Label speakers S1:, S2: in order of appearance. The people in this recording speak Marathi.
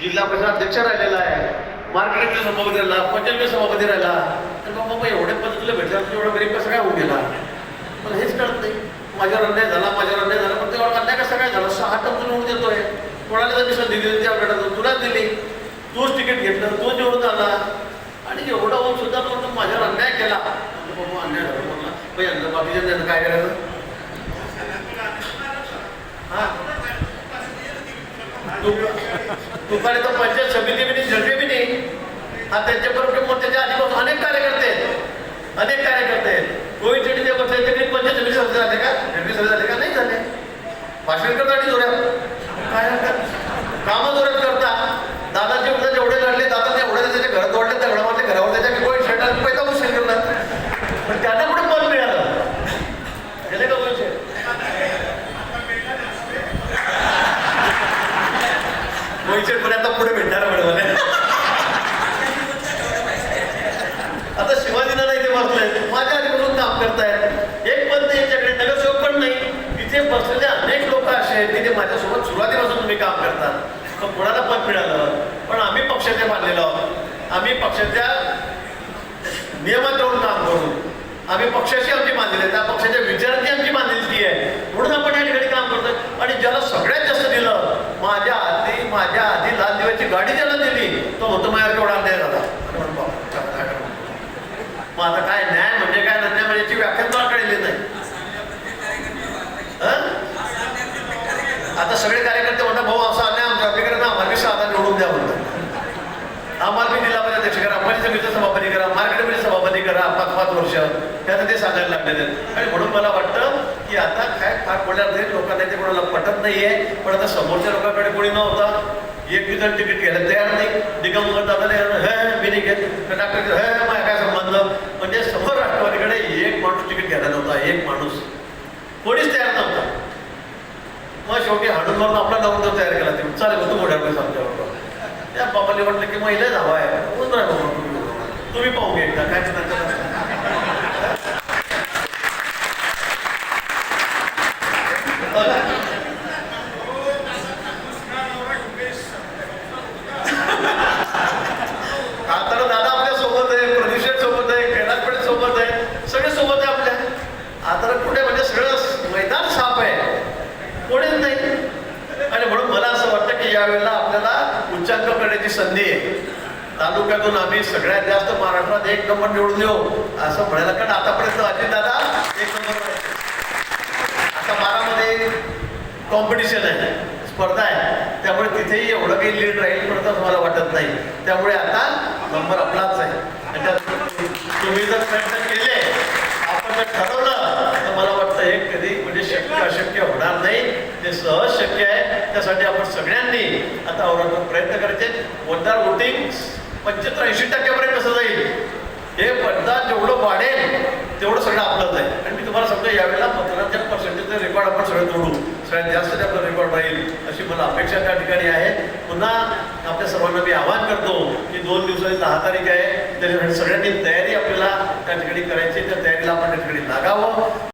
S1: जिल्हा परिषद अध्यक्ष राहिलेला आहे. मार्केटचा सभापती राहिला पंचायत सभापती राहिला. तर मग बाबा एवढ्या पद्धतीला भेटला तर एवढा गरीब कसं काय होऊन गेला? मला हेच कळत नाही. माझ्यावर अन्याय झाला माझ्यावर अन्याय झाला पण तेव्हा अन्याय कसा काय झाला? सहा टक्के निवडून देतोय. कोणाला तर मी संधी दिली त्या गटात तुलाच दिली. तूच तिकीट घेतलं तू निवडून आला. आणि एवढा होऊन सुद्धा तो माझ्यावर अन्याय केला. बाबा अन्याय झाला म्हणला. मग यांना बाकीच्या त्यांना काय करायचं? हा. दुपारी तो तर पंचायत समिती बी नाही झडपे बी नाही. हा त्यांच्याबरोबर मग त्याच्या आधीपासून अनेक कार्यकर्ते आहेत. अनेक कार्यकर्ते आहेत. कोविड चिठी ते बसले ते पंचायत समिती सदस्य झाले का? झडपी सदस्य झाले का? नाही झाले. भाषण करता जोड्या काय कामं जोड्या करता दादाचे उद्या जेवढे लढले दादा एवढे त्याच्या घरात ओढले त्या घरामध्ये घरावर त्याच्या कोविड शर्टात पैसा मुश्किल करणार पण त्यांना कुठे पद मिळालं गेले का पैसे परिचय पण आता पुढे भेटणार म्हणे. आता शिवाजीला नाही ते बसले माझ्या आधीपासून काम करतायत. एक पण त्यांच्याकडे नगरसेवक पण नाही. तिथे बसलेले अनेक लोक असे आहेत तिथे माझ्यासोबत सुरुवातीपासून तुम्ही काम करतात. मग कोणाला पद मिळालं? पण आम्ही पक्षाचे मानलेलो आहोत. आम्ही पक्षाच्या नियमात राहून काम करू. आम्ही पक्षाशी आमची मानलेली आहे. त्या पक्षाच्या विचारांची आमची मानलेली आहे. म्हणून आपण या ठिकाणी काम करतोय आणि ज्याला सगळ्यात जास्त दिलं माझ्या आधी माझ्या आधी लाल दिव्याची गाडी त्याला दिली. तो म्हणतो माझ्या केवढा अन्याय झाला. मग आता काय न्याय म्हणजे काय? अन्याय म्हणजे याची व्याख्या तुला कळली नाही. आता सगळे कार्यकर्ते म्हणतात भाऊ असा अन्याय आमच्या अभिकरण आम्हाला साधा निवडून द्या म्हणतात. आम्हाला जिल्हा अध्यक्ष करा. पंचायत समितीचा सभापती करा. मार्केटमध्ये सभापती करा. पाच पाच वर्ष. त्यात ते सांगायला लागलेले आहेत. आणि म्हणून मला वाटतं की आता काय फार बोलणार नाही लोकांना ते कोणाला पटत नाहीये. पण आता समोरच्या लोकांकडे कोणी नव्हता. एक बी जण तिकीट घ्यायला तयार नाही दिगंबर दादाने हे मी नाही घेत डॉक्टर हे माझ्या काय संबंध म्हणजे समोर राष्ट्रवादीकडे एक माणूस तिकीट घ्यायला नव्हता एक माणूस। कोणीच तयार नव्हता मग शेवटी हाडून मारून आपला लावून तयार केला ते चालेल तू मोठ्या वेळेस आमच्याबरोबर त्या बाबाने म्हटलं की महिला धावा आहे. कोण नाही बाबा तुम्ही पाहू घ्या एकदा काय करणार त्याला? आता तर दादा आपल्यासोबत आहे प्रदूषण सोबत आहे कैलास पाटील सोबत आहे सगळे सोबत आहे आपल्या आता तर कुठे म्हणजे सगळं मैदान साफ आहे कोणीच नाही आणि म्हणून मला असं वाटतं की यावेळेला आपल्याला उच्चांक करण्याची संधी आहे तालुक्यातून आम्ही सगळ्यात जास्त महाराष्ट्रात एक नंबर निवडून येऊ असं म्हणायला कारण आतापर्यंत अजित दादा एक नंबर आता बारामध्ये कॉम्पिटिशन आहे स्पर्धा आहे. त्यामुळे तिथेही एवढं काही लीड राहील पण मला वाटत नाही. त्यामुळे आता नंबर आपलाच आहे. तुम्ही जर प्रयत्न केले आपण जर ठरवलं तर मला वाटतं हे कधी म्हणजे शक्य अशक्य होणार नाही. ते सहज शक्य आहे त्यासाठी आपण सगळ्यांनी आता औरंगाबाद प्रयत्न करायचे. पंच्याहत्तर ऐंशी टक्क्यापर्यंत कसं जाईल? हे मतदान जेवढं वाढेल तेवढं सगळं आपलंच आहे. आणि मी तुम्हाला सांगतो यावेळेला मतदानाच्या पर्सेंटेजचा रेकॉर्ड आपण सगळं तोडू सगळ्यात जास्त ते आपलं रेकॉर्ड राहील अशी मला अपेक्षा त्या ठिकाणी आहे. पुन्हा आपल्या सर्वांना मी आवाहन करतो की दोन दिवसाची दहा तारीख आहे त्याच्यासाठी सगळ्यांनी तयारी आपल्याला त्या ठिकाणी करायची त्या तयारीला आपण त्या ठिकाणी लागावं.